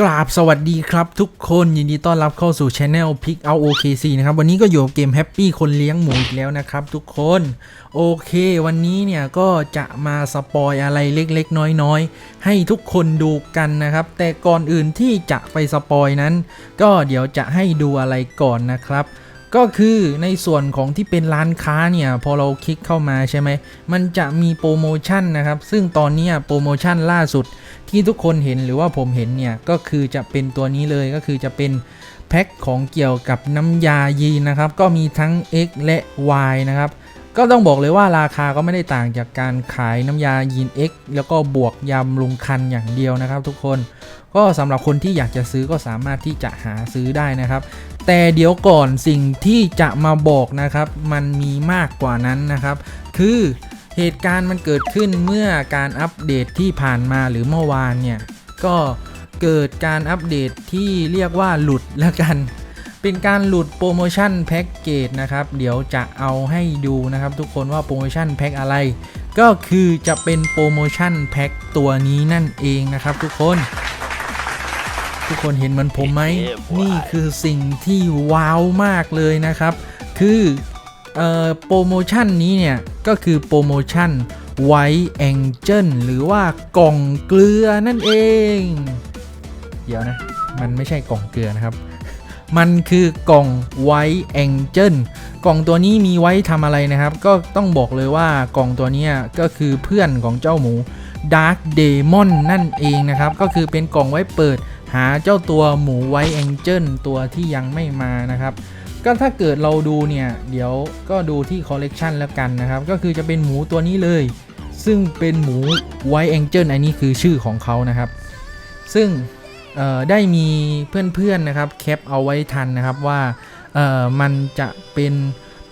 กราบสวัสดีครับทุกคนยินดีต้อนรับเข้าสู่ช anel Pick Out OKC นะครับวันนี้ก็อยู่กับเกม Happy คนเลี้ยงหมูอีกแล้วนะครับทุกคนโอเค วันนี้เนี่ยก็จะมาสปอยอะไรเล็กๆ น้อยๆ ให้ทุกคนดูกันนะครับ แต่ก่อนอื่นที่จะไปสปอยนั้น ก็เดี๋ยวจะให้ดูอะไรก่อนนะครับ ก็คือในส่วนของที่เป็นร้านค้าเนี่ย พอเราคลิกเข้ามาใช่ไหม มันจะมีโปรโมชั่นนะครับ ซึ่งตอนนี้โปรโมชั่นล่าสุดที่ทุกคนเห็นหรือว่าผมเห็นเนี่ย ก็คือจะเป็นตัวนี้เลยก็คือจะเป็นแพ็คของเกี่ยวกับน้ำยายีนะครับ ก็มีทั้ง X และ Y นะครับ ก็ต้องบอกเลยว่าราคาก็ไม่ได้ต่างจากการขายน้ำยายีน X แล้วก็บวกยำลุงคันอย่างเดียวนะครับ ทุกคนก็สำหรับคนที่อยากจะซื้อก็สามารถที่จะหาซื้อได้นะครับ แต่เดี๋ยวก่อนสิ่งที่จะมาบอกนะครับ มันมีมากกว่านั้นนะครับ คือเหตุการณ์มันเกิดขึ้นเมื่อการอัปเดตที่ผ่านมาหรือเมื่อวานเนี่ยก็เกิดการอัปเดตที่เรียกว่าหลุดแล้วกัน เป็นการหลุดโปรโมชั่นแพ็กเกจนะครับ เดี๋ยวจะเอาให้ดูนะครับ ทุกคนว่าโปรโมชั่นแพ็กอะไร ก็คือจะเป็นโปรโมชั่นแพ็กตัวนี้นั่นเองนะครับทุกคน ทุกคนเห็นเหมือนผมไหม นี่คือสิ่งที่ว้าวมากเลยนะครับ คือเอ่อโปรโมชั่นนี้เนี่ย ก็คือโปรโมชั่นไวแองเจิลหรือว่ากล่องเกลือนั่นเอง เดี๋ยวนะ มันไม่ใช่กล่องเกลือนะครับ มันคือกล่องไวแองเจิลกล่องตัวนี้มีไว้ทำอะไรนะครับ ก็ต้องบอกเลยว่ากล่องตัวนี้ก็คือเพื่อนของเจ้าหมู Dark Demon นั่นเองนะครับ ก็คือเป็นกล่องไว้เปิดหาเจ้าตัวหมูไวแองเจิลตัวที่ยังไม่มานะครับก็ถ้าเกิดเราดูเนี่ยเดี๋ยวก็ดูที่คอลเลกชันแล้วกันนะครับ ก็คือจะเป็นหมูตัวนี้เลย ซึ่งเป็นหมูไวแองเจิลอันนี้คือชื่อของเขานะครับ ซึ่ง ได้มีเพื่อนๆนะครับแคปเอาไว้ทันนะครับว่ามันจะเป็น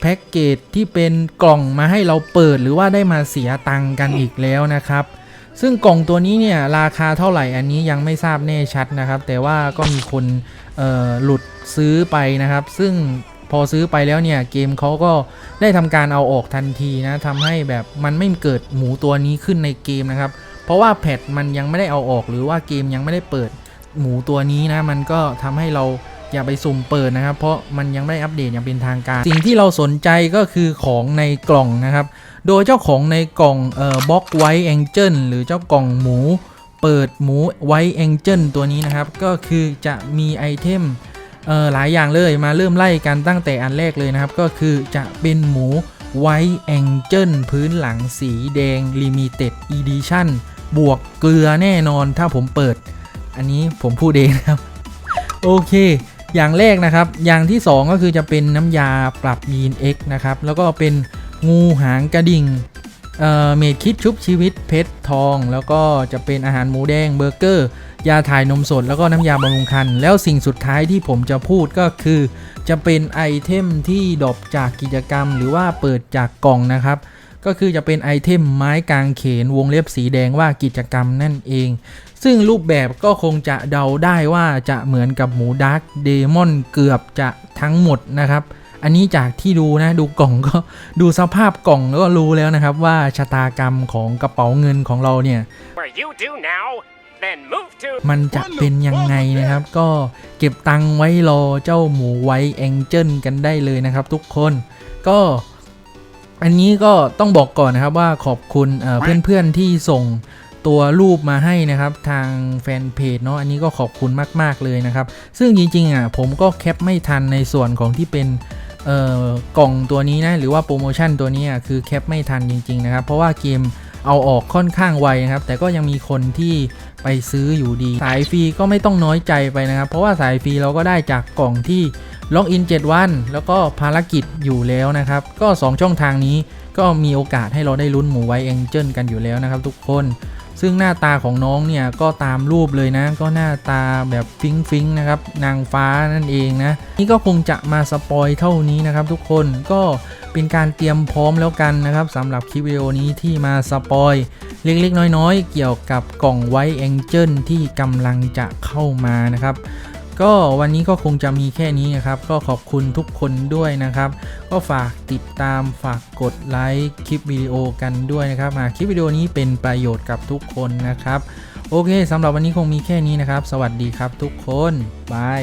แพ็กเกจที่เป็นกล่องมาให้เราเปิดหรือว่าได้มาเสียตังค์กันอีกแล้วนะครับ ซึ่งกล่องตัวนี้เนี่ยราคาเท่าไหร่อันนี้ยังไม่ทราบแน่ชัดนะครับ แต่ว่าก็มีคนหลุดซื้อไปนะครับ ซึ่งพอซื้อไปแล้วเนี่ยเกมเขาก็ได้ทำการเอาออกทันทีนะทำให้แบบมันไม่เกิดหมูตัวนี้ขึ้นในเกมนะครับ เพราะว่าแพทมันยังไม่ได้เอาออกหรือว่าเกมยังไม่ได้เปิด หมูตัวนี้นะมันก็ทำให้เราอย่าไปสุ่มเปิดนะครับ เพราะมันยังไม่ได้อัปเดตอย่างเป็นทางการ สิ่งที่เราสนใจก็คือของในกล่องนะครับ โดยเจ้าของในกล่องเอ่อบล็อกไวแองเจิลหรือเจ้ากล่องหมูเปิดหมูไวแองเจิลตัวนี้นะครับ ก็คือจะมีไอเทมเอ่อหลายอย่างเลยมาเริ่มไล่กันตั้งแต่อันแรกเลยนะครับ ก็คือจะเป็นหมูไวแองเจิลพื้นหลังสีแดง Limited Edition บวกเกลือแน่นอนถ้าผมเปิด อันนี้ผมพูดเองนะครับ โอเค อย่างแรกนะครับ อย่างที่ 2 ก็คือจะเป็นน้ำยาปรับยีน X นะครับ แล้วก็เป็นงูหางกระดิ่งเอ่อเมดคิดชุบชีวิตเพชรทอง แล้วก็จะเป็นอาหารหมูแดงเบอร์เกอร์ ยาถ่ายนมสด แล้วก็น้ำยาบำรุงคัน แล้วสิ่งสุดท้ายที่ผมจะพูดก็คือ จะเป็นไอเทมที่ดรอปจากกิจกรรม หรือว่าเปิดจากกล่องนะครับ ก็คือจะเป็นไอเทมไม้กางเขนวงเล็บสีแดงว่ากิจกรรมนั่นเอง ซึ่งรูปแบบก็คงจะเดาได้ว่าจะเหมือนกับหมูดาร์กเดมอนเกือบจะทั้งหมดนะครับอันนี้จากที่ดูนะดูกล่องก็ดูสภาพกล่องแล้วก็รู้แล้วนะครับว่าชะตากรรมของกระเป๋าเงินของเราเนี่ย Where you do now, then move to มันจะเป็นยังไงนะครับ ก็เก็บตังค์ไว้รอเจ้าหมูไว้แองเจิลกันได้เลยนะครับทุกคน ก็ อันนี้ก็ต้องบอกก่อนนะครับว่าขอบคุณเอ่อเพื่อนๆที่ส่งตัวรูปมาให้นะครับทางแฟนเพจเนาะอันนี้ก็ขอบคุณมากๆเลยนะครับ ซึ่งจริงๆอะผมก็แคปไม่ทันในส่วนของที่เป็นเอ่อกล่องตัวนี้นะหรือว่าโปรโมชั่นตัวนี้อะคือแคปไม่ทันจริงๆนะครับเพราะว่าเกมเอาออกค่อนข้างไวนะครับแต่ก็ยังมีคนที่ไปซื้ออยู่ดี สายฟรีก็ไม่ต้องน้อยใจไปนะครับ เพราะว่าสายฟรีเราก็ได้จากกล่องที่ ล็อกอิน 7 วัน แล้วก็ภารกิจอยู่แล้วนะครับ ก็ 2 ช่องทางนี้ก็มีโอกาสให้เราได้ลุ้นหมูไวแองเจิลกันอยู่แล้วนะครับทุกคน ซึ่งหน้าตาของน้องเนี่ยก็ตามรูปเลยนะ ก็หน้าตาแบบฟิงฟิงนะครับ นางฟ้านั่นเองนะ นี่ก็คงจะมาสปอยเท่านี้นะครับทุกคน ก็เป็นการเตรียมพร้อมแล้วกันนะครับสำหรับคลิปวิดีโอนี้ที่มาสปอยเล็กๆ น้อยๆ เกี่ยวกับกล่องไวแองเจิลที่กำลังจะเข้ามานะครับ ก็วันนี้ก็คงจะมีแค่นี้นะครับ ก็ขอบคุณทุกคนด้วยนะครับ ก็ฝากติดตามฝากกดไลค์คลิปวิดีโอกันด้วยนะครับหากคลิปวิดีโอนี้เป็นประโยชน์กับทุกคนนะครับ โอเคสำหรับวันนี้คงมีแค่นี้นะครับ สวัสดีครับทุกคนบาย